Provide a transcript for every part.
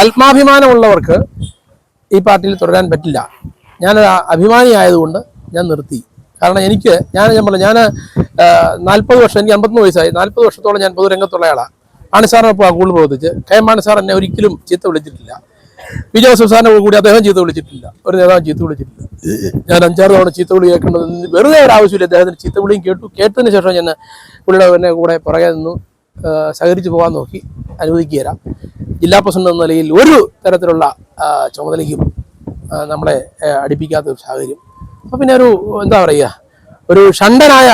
ആത്മാഭിമാനമുള്ളവർക്ക് ഈ പാർട്ടിയിൽ തുടരാൻ പറ്റില്ല. ഞാനൊരു അഭിമാനിയായതുകൊണ്ട് ഞാൻ നിർത്തി. കാരണം എനിക്ക് ഞാൻ ഞാൻ പറഞ്ഞു ഞാൻ നാൽപ്പത് വർഷം എനിക്ക് അമ്പത്തൊന്ന് വയസ്സായി. നാൽപ്പത് വർഷത്തോളം ഞാൻ പൊതുരംഗത്തുള്ള ആളാണ് മാണി സാറിനൊപ്പം കൂടുതൽ പ്രവർത്തിച്ച്. കെ മാണി സാർ എന്നെ ഒരിക്കലും ചീത്ത വിളിച്ചിട്ടില്ല. പി ജോസഫ് സാറിനെ കൂടി അദ്ദേഹം ചീത്ത വിളിച്ചിട്ടില്ല. ഒരു നേതാവ് ചീത്ത വിളിച്ചിട്ടില്ല. ഞാൻ അഞ്ചാറ് തവണ ചീത്ത വിളി കേൾക്കേണ്ടത് വെറുതെ ഒരു ആവശ്യമില്ല. അദ്ദേഹത്തിന് ചീത്ത വിളിയും കേട്ടു. കേട്ടതിന് ശേഷം ഞാൻ പുള്ളിയുടെ കൂടെ പുറകെ നിന്നു സഹകരിച്ചു പോകാൻ നോക്കി. അനുവദിക്കുക ജില്ലാ പ്രസിഡന്റ് എന്ന നിലയിൽ ഒരു തരത്തിലുള്ള ചുമതലയ്ക്കും നമ്മളെ അടിപ്പിക്കാത്ത ഒരു സാഹചര്യം. അപ്പം പിന്നെ ഒരു എന്താ പറയുക ഒരു ഷണ്ടനായ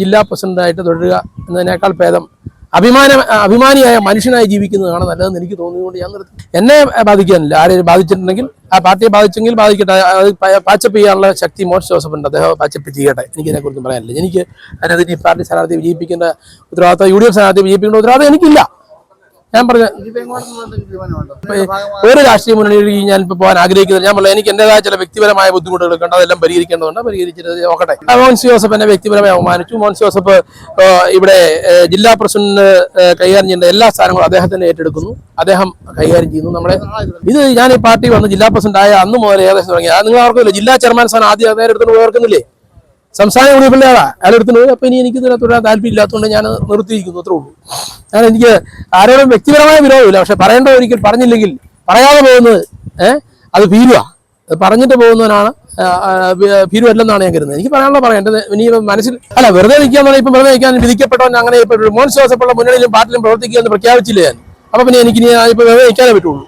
ജില്ലാ പ്രസിഡന്റായിട്ട് തുടരുക എന്നതിനേക്കാൾ ഭേദം അഭിമാന അഭിമാനിയായ മനുഷ്യനായി ജീവിക്കുന്നതാണ് നല്ലതെന്ന് എനിക്ക് തോന്നിയതുകൊണ്ട് ഞാൻ നിർത്തി. എന്നെ ബാധിക്കാനില്ല. ആരെയും ബാധിച്ചിട്ടുണ്ടെങ്കിൽ ആ പാർട്ടിയെ ബാധിച്ചെങ്കിൽ ബാധിക്കട്ടെ. അത് പാച്ചപ്പ് ചെയ്യാനുള്ള ശക്തി മോൻസ് ജോസഫുണ്ട്. അദ്ദേഹം പാച്ചപ്പ് ചെയ്യട്ടെ. എനിക്ക് ഇതിനെക്കുറിച്ച് പറയാനില്ല. എനിക്ക് അതിനകത്ത് ഈ പാർട്ടി സ്ഥാനാർത്ഥി വിജയിപ്പിക്കേണ്ട ഉത്തരവാദിത്തം യു ഡി എഫ് സ്ഥാനാർത്ഥി വിജയിപ്പിക്കേണ്ട ഉത്തരവാദിത്തം എനിക്കില്ല. ഞാൻ പറഞ്ഞ? ഒരു രാഷ്ട്രീയ മുന്നണിയിൽ ഞാൻ ഇപ്പൊ പോകാൻ ആഗ്രഹിക്കുന്നത് ഞാൻ പറഞ്ഞു എനിക്ക് എന്റേതായ ചില വ്യക്തിപരമായ ബുദ്ധിമുട്ടുകൾ ഉണ്ട് അതെല്ലാം പരിഹരിക്കേണ്ടതുണ്ട് പരിഹരിച്ചിട്ട് നോക്കട്ടെ. മോൻസി ജോസഫ് എന്നെ വ്യക്തിപരമായി അവമാനിച്ചു മോൻസി ജോസഫ് ഇവിടെ ജില്ലാ പ്രസിഡന്റ് കൈകാര്യം ചെയ്യേണ്ട എല്ലാ സ്ഥാനങ്ങളും അദ്ദേഹത്തിന് ഏറ്റെടുക്കുന്നു. അദ്ദേഹം കൈകാര്യം ചെയ്യുന്നു നമ്മളെ. ഇത് ഞാൻ ഈ പാർട്ടി വന്ന് ജില്ലാ പ്രസിഡന്റ് ആയ അന്ന് മുതൽ ഏകദേശം തുടങ്ങി. നിങ്ങൾ ഓർക്കുന്നില്ല ജില്ലാ ചെയർമാൻ സ്ഥാനം ആദ്യം അദ്ദേഹം ഓർക്കുന്നില്ലേ സംസ്ഥാന യൂണിയൻ ആളാ പോയി അപ്പൊ ഇനി എനിക്ക് ഇതിനകത്ത് തുടരാൻ താല്പര്യം ഇല്ലാത്തതുകൊണ്ട് ഞാൻ നിർത്തിയിരിക്കുന്നു അത്രേ ഉള്ളൂ. ഞാൻ എനിക്ക് ആരോടും വ്യക്തിപരമായ വിരോധമില്ല. പക്ഷെ പറയേണ്ട ഒരിക്കൽ പറഞ്ഞില്ലെങ്കിൽ പറയാതെ പോകുന്നത് ഏഹ് അത് ഭീരുവാ. അത് പറഞ്ഞിട്ട് പോകുന്നവനാണ് ഭീരുവല്ലെന്നാണ് ഞാൻ കരുതുന്നത്. എനിക്ക് പറയാനുള്ള പറയാം. എന്റെ ഇനി മനസ്സിൽ അല്ല വെറുതെ നിൽക്കാന്ന് ഇപ്പം വെറുതെ നിൽക്കാൻ വിധിക്കപ്പെട്ടവൻ അങ്ങനെ ഇപ്പൊ മോൻ ശ്വാസപ്പെട്ട മുന്നണിയിലും പാർട്ടിയിലും പ്രവർത്തിക്കുക എന്ന് പ്രഖ്യാപിച്ചില്ല ഞാൻ? അപ്പൊ പിന്നെ എനിക്ക് ഇനി ഇപ്പൊ വെറുതെ നിൽക്കാനേ പറ്റുള്ളൂ.